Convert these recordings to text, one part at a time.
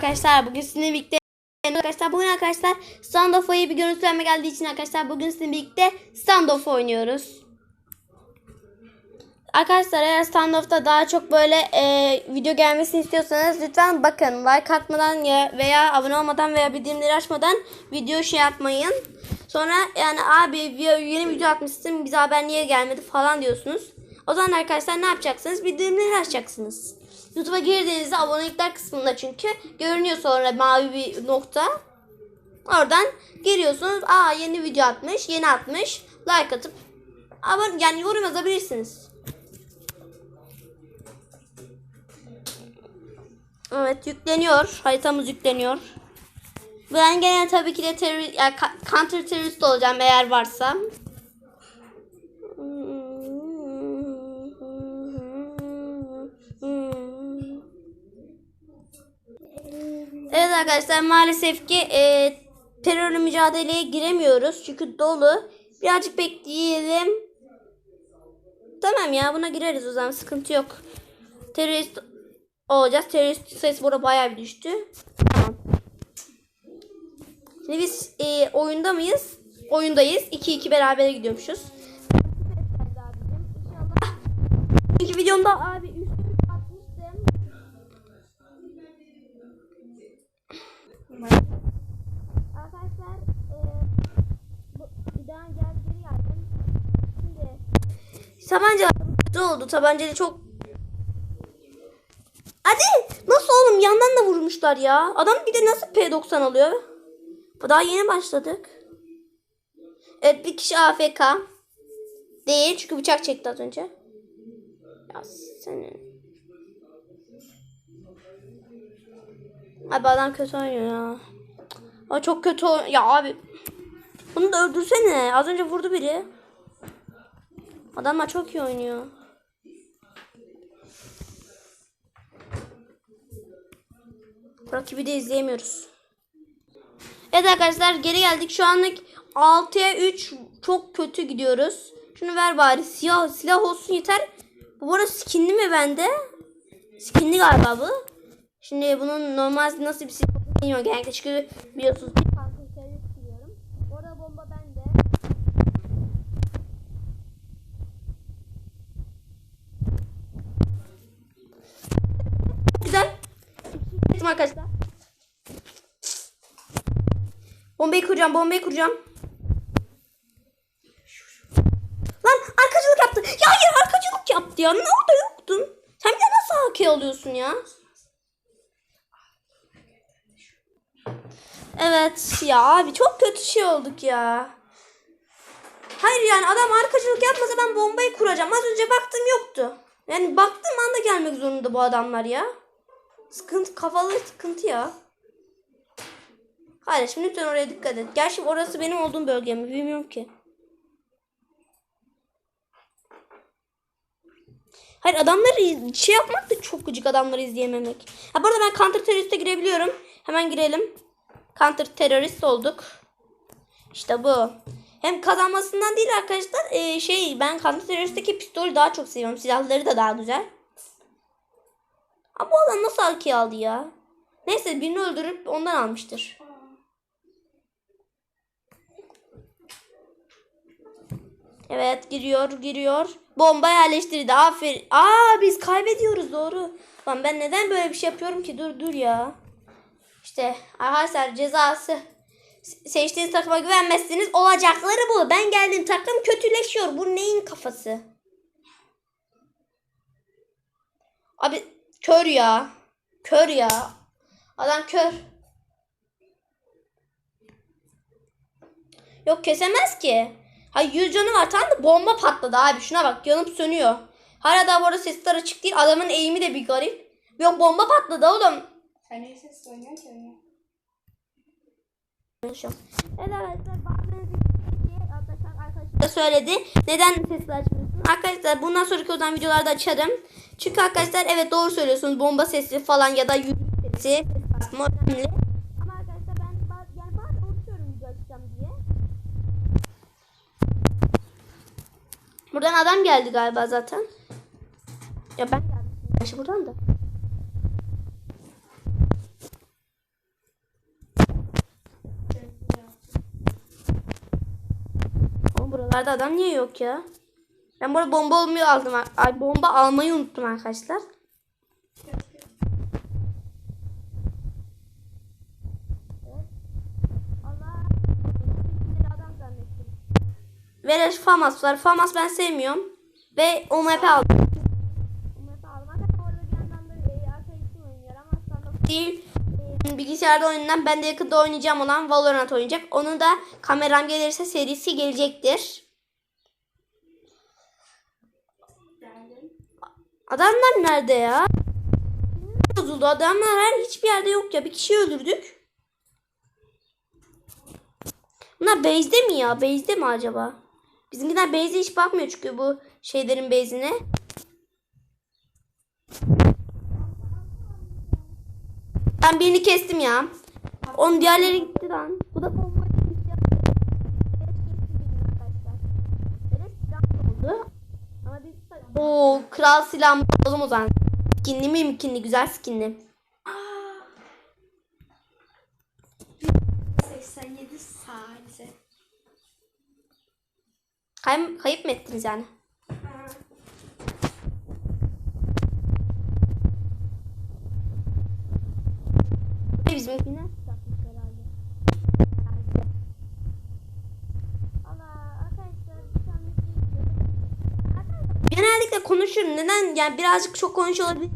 Arkadaşlar bugün sizinle birlikte arkadaşlar bugün arkadaşlar standoff'a iyi bir görüntülenme geldiği için arkadaşlar bugün sizinle birlikte standoff oynuyoruz. Arkadaşlar eğer standoff'ta daha çok böyle e, video gelmesini istiyorsanız lütfen bakın like atmadan ya veya abone olmadan veya bildirimleri açmadan video şey yapmayın. Sonra yani abi yeni video atmışsın bize haber niye gelmedi falan diyorsunuz. O zaman arkadaşlar ne yapacaksınız? Bildirimleri açacaksınız. YouTube'a girdiğinizde abonelikler kısmında çünkü görünüyor sonra mavi bir nokta. Oradan giriyorsunuz. Aa yeni video atmış, yeni atmış. Like atıp abone yani yorum yazabilirsiniz. Evet yükleniyor. Haritamız yükleniyor. Ben gene tabii ki de terör, yani counter terörist olacağım eğer varsa. Evet arkadaşlar maalesef ki e, terörle mücadeleye giremiyoruz. Çünkü dolu. Birazcık bekleyelim. Tamam ya buna gireriz o zaman sıkıntı yok. Terörist olacağız. Terörist sayısı burada bayağı bir düştü. Tamam. Şimdi biz e, oyunda mıyız? Oyundayız. 2-2 beraber gidiyormuşuz. İkinci videomda abi Arkadaşlar e, bu, bir daha gel geri geldim. Şimdi tabanca oldu. Tabancayla çok Hadi nasıl oğlum yandan da vurmuşlar ya. Adam bir de nasıl P90 alıyor? Daha yeni başladık. Evet bir kişi AFK. Değil çünkü bıçak çekti az önce. Ya senin. Abi adam kötü oynuyor ya. Aa, çok kötü. Ya abi. Bunu da öldürsene. Az önce vurdu biri. Adamlar çok iyi oynuyor. Rakibi de izleyemiyoruz. Evet arkadaşlar geri geldik. Şu anlık 6'ya 3 çok kötü gidiyoruz. Şunu ver bari. Siyah silah olsun yeter. Bu arada skinli mi bende? Skinli galiba bu. Şimdi bunun normal nasıl bir olduğunu bilmiyorum genellikle çünkü biliyorsunuz bir farklı içerik siliyorum. Bu arada bomba bende. Güzel. Gittim arkadaşlar. Bombayı kuracağım, bombayı kuracağım. Lan arkacılık yaptı. Ya hayır arkacılık yaptı ya. Ne orada yoktun? Sen de nasıl AK alıyorsun ya? Evet ya abi çok kötü şey olduk ya. Hayır yani adam arkacılık yapmasa ben bombayı kuracağım. Az önce baktım yoktu. Yani baktığım anda gelmek zorunda bu adamlar ya. Sıkıntı kafalı sıkıntı ya. Kardeşim lütfen oraya dikkat et. Gerçi orası benim olduğum bölge mi bilmiyorum ki. Hayır adamları şey yapmak da çok gıcık adamları izleyememek. Ha bu arada ben counter teröriste girebiliyorum. Hemen girelim. Counter terörist olduk. İşte bu. Hem kazanmasından değil arkadaşlar. ee, şey ben counter teröristteki pistolü daha çok seviyorum. Silahları da daha güzel. Ama bu adam nasıl AK aldı ya? Neyse birini öldürüp ondan almıştır. Evet giriyor giriyor. Bomba yerleştirdi aferin. Aa biz kaybediyoruz doğru. Lan ben neden böyle bir şey yapıyorum ki dur dur ya. İşte arkadaşlar cezası. Se- Seçtiğiniz takıma güvenmezsiniz. Olacakları bu. Ben geldim takım kötüleşiyor. Bu neyin kafası? Abi kör ya. Kör ya. Adam kör. Yok kesemez ki. Hayır 100 canı var tamam da bomba patladı abi. Şuna bak yanıp sönüyor. Hala daha bu arada sesler açık değil. Adamın eğimi de bir garip. Yok bomba patladı oğlum. Sen niye sesle oynuyorsun oyunu? Evet arkadaşlar bazen da söyledi. Neden sesli açmıyorsun? Arkadaşlar bundan sonraki o zaman videolarda açarım. Çünkü arkadaşlar evet doğru söylüyorsunuz. Bomba sesi falan ya da yürüyüş sesi ses önemli. Buradan adam geldi galiba zaten. Ya ben geldim. yaşı Buradan da. O buralarda adam niye yok ya? Ben burada bomba olmuyor aldım. Ay bomba almayı unuttum arkadaşlar. Ve Famas var. Famas ben sevmiyorum. Ve o map'i aldım. Değil. e, Bilgisayarda oynanan ben de yakında oynayacağım olan Valorant oynayacak. Onun da kameram gelirse serisi gelecektir. Adamlar nerede ya? Bozuldu. Adamlar her hiçbir yerde yok ya. Bir kişi öldürdük. Bunlar base'de mi ya? Base'de mi acaba? Bizimkiler base'e hiç bakmıyor çünkü bu şeylerin base'ine. Ben birini kestim ya. Onun diğerleri gitti lan. Bu da bomba Oo, kral silahımı alalım o zaman. Skinli mi imkinli? Güzel skinli. Kayıp, kayıp mı ettiniz yani? Ve bizimkiler satmış herhalde. Tane Genellikle konuşurum. Neden? Yani birazcık çok konuşuyor olabilir.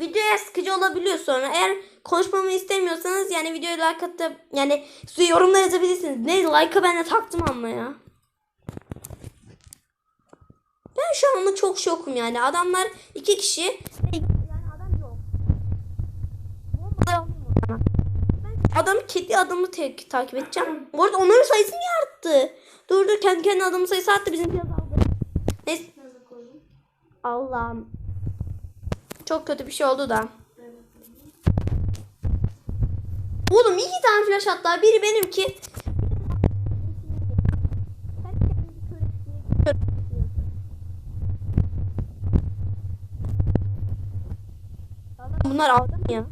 Videoya sıkıcı olabiliyor sonra. Eğer konuşmamı istemiyorsanız yani videoya like atıp yani size yorumlar yazabilirsiniz. Ne like'a ben de taktım ama ya. Ben şu anda çok şokum yani. Adamlar iki kişi. Adam kedi adamı te- takip edeceğim. Bu arada onların sayısı niye arttı? Dur dur kendi kendine adamın sayısı arttı bizimki azaldı. Neyse. Allah'ım. Çok kötü bir şey oldu da. Oğlum iki tane flash hatta biri benimki. Bunlar A'da mı ya?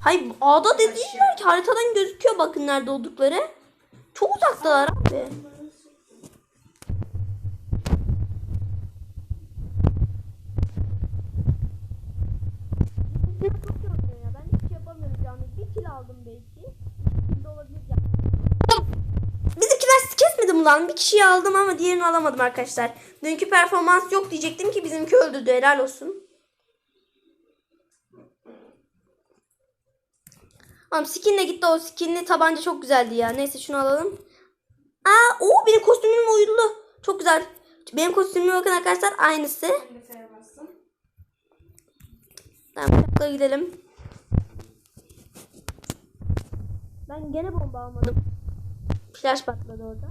Hayır A'da da değiller ki haritadan gözüküyor bakın nerede oldukları. Çok uzaktalar abi. Aldım belki. De olabilir yani. Bizimkiler sizi kesmedi mi lan? Bir kişiyi aldım ama diğerini alamadım arkadaşlar. Dünkü performans yok diyecektim ki bizimki öldürdü. Helal olsun. Tamam skinle gitti o skinli tabanca çok güzeldi ya. Neyse şunu alalım. Aa o benim kostümüm uyumlu. Çok güzel. Benim kostümüme bakın arkadaşlar aynısı. Şimdi. Tamam gidelim. Ben gene bomba almadım. Flash patladı orada.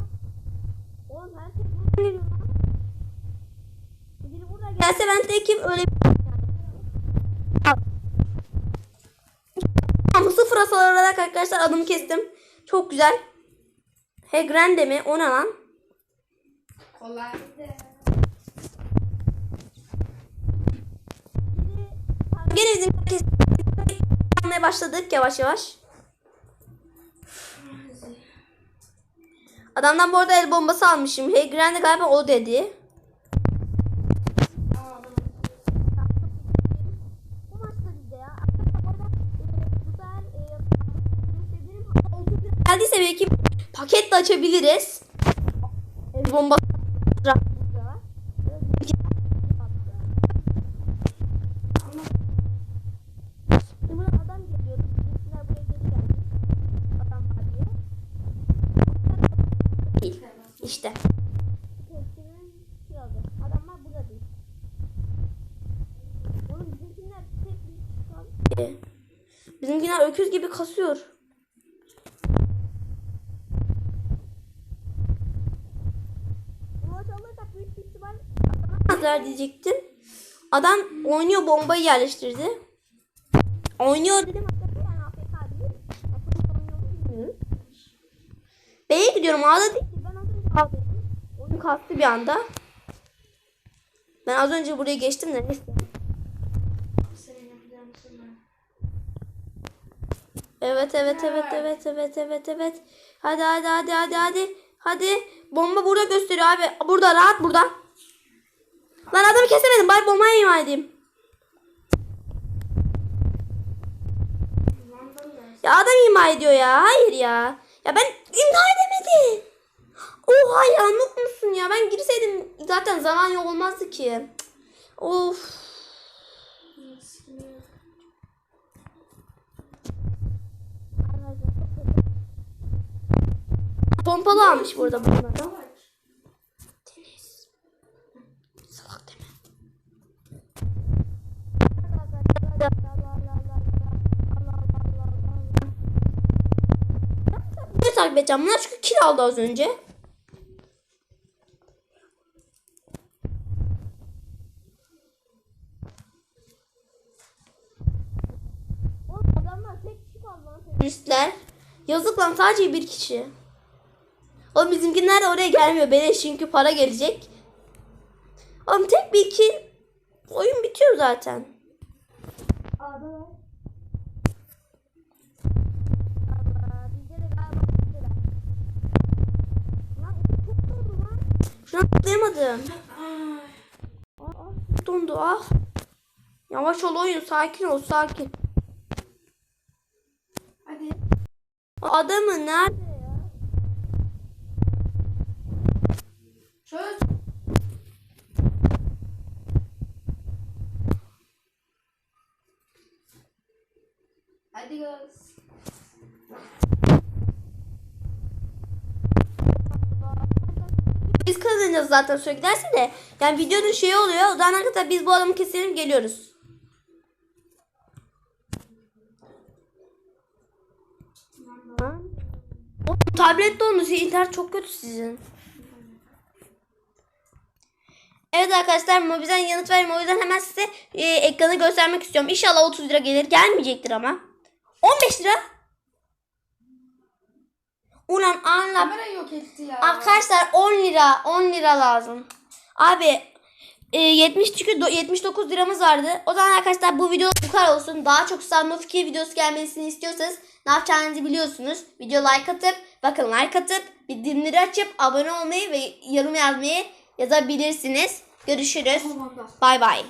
Oğlum herkes buradan geliyor lan. Biri burada gelse ben tekim öyle Al. Tamam sıfır hasar olarak arkadaşlar adımı kestim. Çok güzel. He grande mi? O ne lan? Kolaydı. Gene bizim kes- almaya başladık yavaş yavaş. Adamdan bu arada el bombası almışım. Hey Grande galiba o dedi. Geldiyse belki paket de açabiliriz. El bombası. Bizimkiler öküz gibi kasıyor. Adamlar diyecektim. Adam oynuyor bombayı yerleştirdi. Oynuyor dedim. B'ye gidiyorum. A'da değil. Ben az önce A'daydım. Oyun kalktı bir anda. Ben az önce buraya geçtim de neyse. Senin yapacağın şey Evet evet evet evet evet evet evet. Hadi hadi hadi hadi hadi. Hadi. Bomba burada gösteriyor abi. Burada rahat burada. Lan adamı kesemedim. Bari bombayı ima edeyim. Ya adam ima ediyor ya. Hayır ya. Ya ben imha edemedim. Oha ya noob musun ya? Ben girseydim zaten zaman yok olmazdı ki. Of. Pompalı almış burada bunları. Deniz. Salak deme. Ne takip edeceğim? Bunlar çünkü kill aldı az önce. Oğlum adamlar tek kişi kaldı lan teröristler. Yazık lan sadece bir kişi. Oğlum bizimkiler oraya gelmiyor. Beleş çünkü para gelecek. Oğlum tek bir iki oyun bitiyor zaten. Şuna atlayamadım. Ah, dondu ah. Yavaş ol oyun sakin ol sakin. Hadi. Adamı nerede ya? Çöz. Hadi göz. Biz kazanacağız zaten sürekli derse de. Yani videonun şeyi oluyor. O zamana kadar biz bu adamı keselim geliyoruz. O tablet dondu. İnternet çok kötü sizin. Evet arkadaşlar Mobizen yanıt vermiyor. O yüzden hemen size e, ekranı göstermek istiyorum. İnşallah 30 lira gelir. Gelmeyecektir ama. 15 lira. Ulan anla Kamera yok etti ya. Arkadaşlar 10 lira 10 lira lazım. Abi e, 70 çünkü do- 79 liramız vardı. O zaman arkadaşlar bu video bu kadar olsun. Daha çok 2 videosu gelmesini istiyorsanız ne yapacağınızı biliyorsunuz. Video like atıp bakın like atıp bildirimleri açıp abone olmayı ve yorum yazmayı yazabilirsiniz. Görüşürüz. Bay bay.